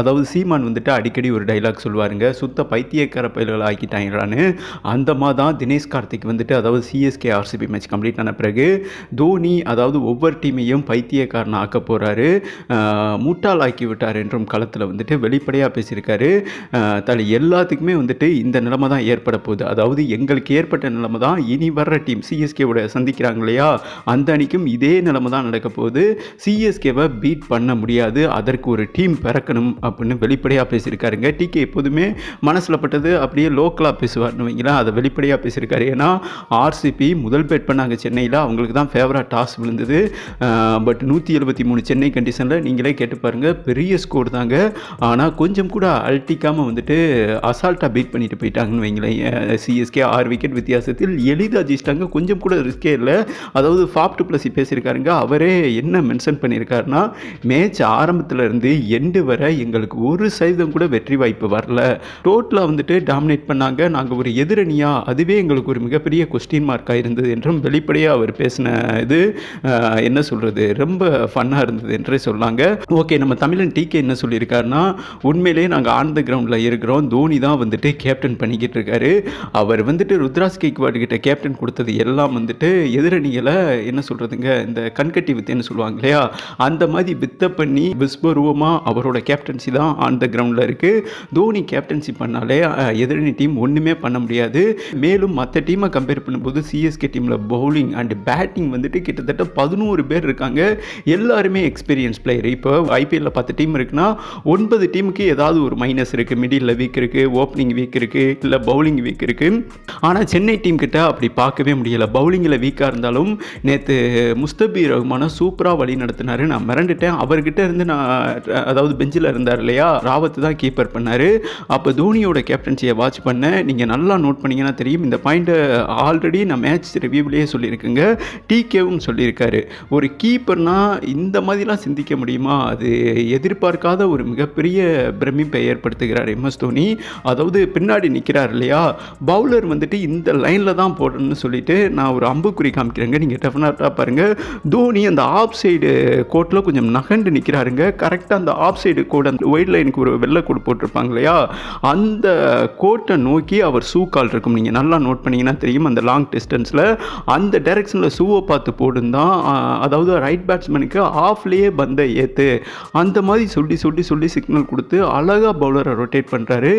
அதாவது சீமான் வந்துட்டு அடிக்கடி ஒரு டைலாக் சொல்லுவாருங்க சுத்த பைத்தியக்கார பயில்கள் ஆக்கிட்டாங்களான்னு. அந்த மாதிரி தான் தினேஷ் கார்த்திக் வந்துட்டு அதாவது சிஎஸ்கே ஆர்சிபி மேட்ச் கம்ப்ளீட் ஆன பிறகு தோனி அதாவது ஒவ்வொரு டீமையும் பைத்தியக்காரன் ஆக்க போகிறாரு முட்டால் ஆக்கி விட்டார் என்றும் களத்தில் வந்துட்டு வெளிப்படையாக பேசியிருக்காரு. தலை எல்லாத்துக்குமே வந்துட்டு இந்த நிலைமை தான் ஏற்பட போகுது. அதாவது எங்களுக்கு ஏற்பட்ட நிலைமை தான் இனி வர்ற டீம் சிஎஸ்கேவோட சந்திக்கிறாங்க இல்லையா? அந்த அணிக்கும் இதே நிலைமை தான் நடக்க போகுது. சிஎஸ்கேவை பீட் பண்ண முடியாது. அதற்கு ஒரு டீம் பிறக்கணும் அப்படின்னு வெளிப்படையாக பேசியிருக்காருங்க. டிகே எப்போதுமே மனசில் பட்டது அப்படியே லோக்கலாக பேசுவார்னு வைங்களேன். அதை வெளிப்படையாக பேசியிருக்காரு. ஏன்னா ஆர்சிபி முதல் பேட் பண்ணாங்க சென்னையில். அவங்களுக்கு தான் ஃபேவரட் டாஸ் விழுந்தது. பட் நூற்றி எழுபத்தி மூணு சென்னை கண்டிஷனில் நீங்களே கேட்டு பாருங்கள் பெரிய ஸ்கோர் தாங்க. ஆனால் கொஞ்சம் கூட அல்ட்டிக்காமல் வந்துட்டு அசால்ட்டாக பீட் பண்ணிட்டு போயிட்டாங்கன்னு வைங்களேன். சிஎஸ்கே ஆறு விக்கெட் வித்தியாசத்தில் எளிதாக ஜெயிச்சிட்டாங்க. கொஞ்சம் கூட ரிஸ்கே இல்லை. அதாவது ஃபாப்ட் பிளஸி பேசியிருக்காருங்க. அவரே என்ன மென்ஷன் பண்ணியிருக்காருன்னா மேட்ச் ஆரம்பத்தில் இருந்து எண்டு வரை எங்கள் எங்களுக்கு ஒரு சதவீதம் கூட வெற்றி வாய்ப்பு வரல. டோட்டலாக வந்துட்டு டாமினேட் பண்ணாங்க. நாங்கள் ஒரு எதிரணியா? அதுவே எங்களுக்கு ஒரு மிகப்பெரிய கொஸ்டின் மார்க்காக இருந்தது என்றும் வெளிப்படையாக அவர் பேசின இது என்ன சொல்கிறது ரொம்ப ஃபன்னாக இருந்தது என்றே சொல்லாங்க ஓகே நம்ம தமிழன் டிகே என்ன சொல்லியிருக்காருன்னா உண்மையிலேயே நாங்கள் ஆன் த கிரவுண்டில் இருக்கிறோம். தோனி தான் வந்துட்டு கேப்டன் பண்ணிக்கிட்டு இருக்காரு. அவர் வந்துட்டு ருத்ராஸ் கேக்வாட் கிட்ட கேப்டன் கொடுத்தது எல்லாம் வந்துட்டு எதிரணிகளை என்ன சொல்கிறதுங்க இந்த கண்கட்டி வித்தேன்னு சொல்லுவாங்க இல்லையா? அந்த மாதிரி வித்த பண்ணி விஸ்வரூபமாக அவரோட கேப்டன்சி தான் ஆன் த கிரவுண்டில் இருக்குது தோனி கேப்டன்சி பண்ணாலே எதிரணி டீம் ஒன்றுமே பண்ண முடியாது. மேலும் மற்ற டீமை கம்பேர் பண்ணும்போது சிஎஸ்கே டீமில் பவுலிங் அண்ட் பேட்டிங் வந்துட்டு கிட்டத்தட்ட பதினோரு பேர் இருக்காங்க. எல்லாருமே எக்ஸ்பீரியன்ஸ் பிளேயர் இப்போ ஐபிஎல்ல பத்து டீம் இருக்குன்னா ஒன்பது டீமுக்கு ஏதாவது ஒரு மைனஸ் இருக்குது மிடில் வீக் இருக்குது ஓப்பனிங் வீக் இருக்குது இல்லை பவுலிங் வீக் இருக்குது ஆனால் சென்னை டீம் கிட்ட அப்படி பார்க்கவே முடியல. பவுலிங்கில் வீக்காக இருந்தாலும் நேற்று முஸ்தபி ரஹ்மானை சூப்பராக வழி நடத்தினார். நான் மிரண்டுட்டேன். அவர்கிட்ட இருந்து நான் அதாவது பெஞ்சில் இருந்து இருந்தார் இல்லையா? ராவத் தான் கீப்பர் பண்ணார். அப்போ தோனியோட கேப்டன்சியை வாட்ச் பண்ண நீங்கள் நல்லா நோட் பண்ணீங்கன்னா தெரியும். இந்த பாயிண்ட்டை ஆல்ரெடி நான் மேட்ச் ரிவ்யூவிலேயே சொல்லியிருக்கேங்க. டிகேவும் சொல்லியிருக்காரு. ஒரு கீப்பர்னா இந்த மாதிரிலாம் சிந்திக்க முடியுமா? அது எதிர்பார்க்காத ஒரு மிகப்பெரிய பிரமிப்பை ஏற்படுத்துகிறார் எம்எஸ் தோனி. அதாவது பின்னாடி நிற்கிறார் இல்லையா? பவுலர் வந்துட்டு இந்த லைனில் தான் போடணும்னு சொல்லிட்டு நான் ஒரு அம்புக்குறி காமிக்கிறேங்க. நீங்கள் டெஃபினட்டாக பாருங்கள் தோனி அந்த ஆஃப் சைடு கோட்டில் கொஞ்சம் நகண்டு நிற்கிறாருங்க கரெக்டாக அந்த ஆஃப் சைடு கோட் அந்த ஒயிட் லைனுக்கு ஒரு வெள்ளை கோடு போட்டிருப்பாங்க இல்லையா? அந்த கோட்டை நோக்கி அவர் ஷூ கால் இருக்கும். நீங்கள் நல்லா நோட் பண்ணீங்கன்னா தெரியும். அந்த லாங் டிஸ்டன்ஸில் அந்த டைரெக்ஷனில் ஷூவை பார்த்து போடுந்தான் அதாவது ரைட் பேட்ஸ்மேனுக்கு ஆஃப்லேயே பந்தை ஏற்று அந்த மாதிரி சொல்லி சொல்லி சொல்லி சிக்னல் கொடுத்து அழகாக பவுலரை ரொட்டேட் பண்ணுறாரு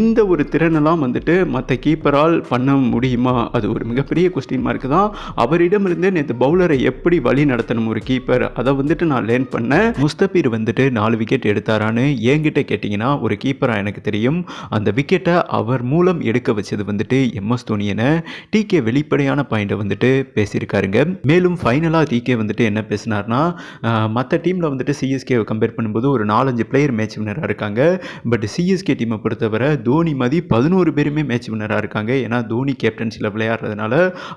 இந்த ஒரு திறனெல்லாம் வந்துட்டு மற்ற கீப்பரால் பண்ண முடியுமா? அது ஒரு மிகப்பெரிய கொஸ்டின் மார்க் தான். அவரிடமிருந்தே நேற்று பவுலரை எப்படி வழி நடத்தணும் ஒரு கீப்பர் அதை வந்துட்டு நான் லேர்ன் பண்ணேன். முஸ்தபீர் வந்துட்டு நாலு விக்கெட் எடுத்தாரான்னு என்கிட்ட கேட்டிங்கன்னா ஒரு கீப்பராக எனக்கு தெரியும். அந்த விக்கெட்டை அவர் மூலம் எடுக்க வச்சது வந்துட்டு எம்எஸ் தோனியனை டிகே வெளிப்படையான பாயிண்டை வந்துட்டு பேசியிருக்காருங்க. மேலும் ஃபைனலாக டிகே வந்துட்டு என்ன பேசினார்னா மற்ற டீமில் வந்துட்டு சிஎஸ்கேவை கம்பேர் பண்ணும்போது ஒரு நாலஞ்சு பிளேயர் மேட்ச் வினராக இருக்காங்க. பட் சிஎஸ்கே டீமை பொறுத்தவரை தோனி மதி பதினோரு பேருமே மேட்ச் வினராக இருக்காங்க. ஏன்னா தோனி கேப்டன்சியில் விளையாடுறதுனால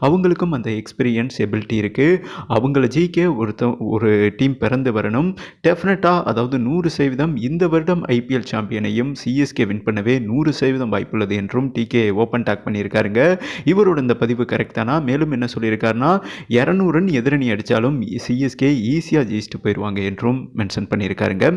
அவங்களுக்கும் அந்த எக்ஸ்பீரியன்ஸ் எபிலிட்டி இருக்குது அவங்கள ஜெயிக்க ஒருத்த ஒரு டீம் பிறந்து வரணும். டெஃபினட்டாக அதாவது நூறு சதவீதம் இந்த வருடம் ஐபிஎல் சாம்பியனையும் சிஎஸ்கே வின் பண்ணவே நூறு சதவீதம் வாய்ப்புள்ளது என்றும் டிகே ஓப்பன் டாக் பண்ணியிருக்காருங்க. இவரோட இந்த பதிவு கரெக்டானா மேலும் என்ன சொல்லியிருக்காருன்னா இரநூறு ரன் எதிரணி அடித்தாலும் சிஎஸ்கே ஈஸியாக ஜெயிச்சுட்டு போயிடுவாங்க என்றும் மென்ஷன் பண்ணியிருக்காருங்க.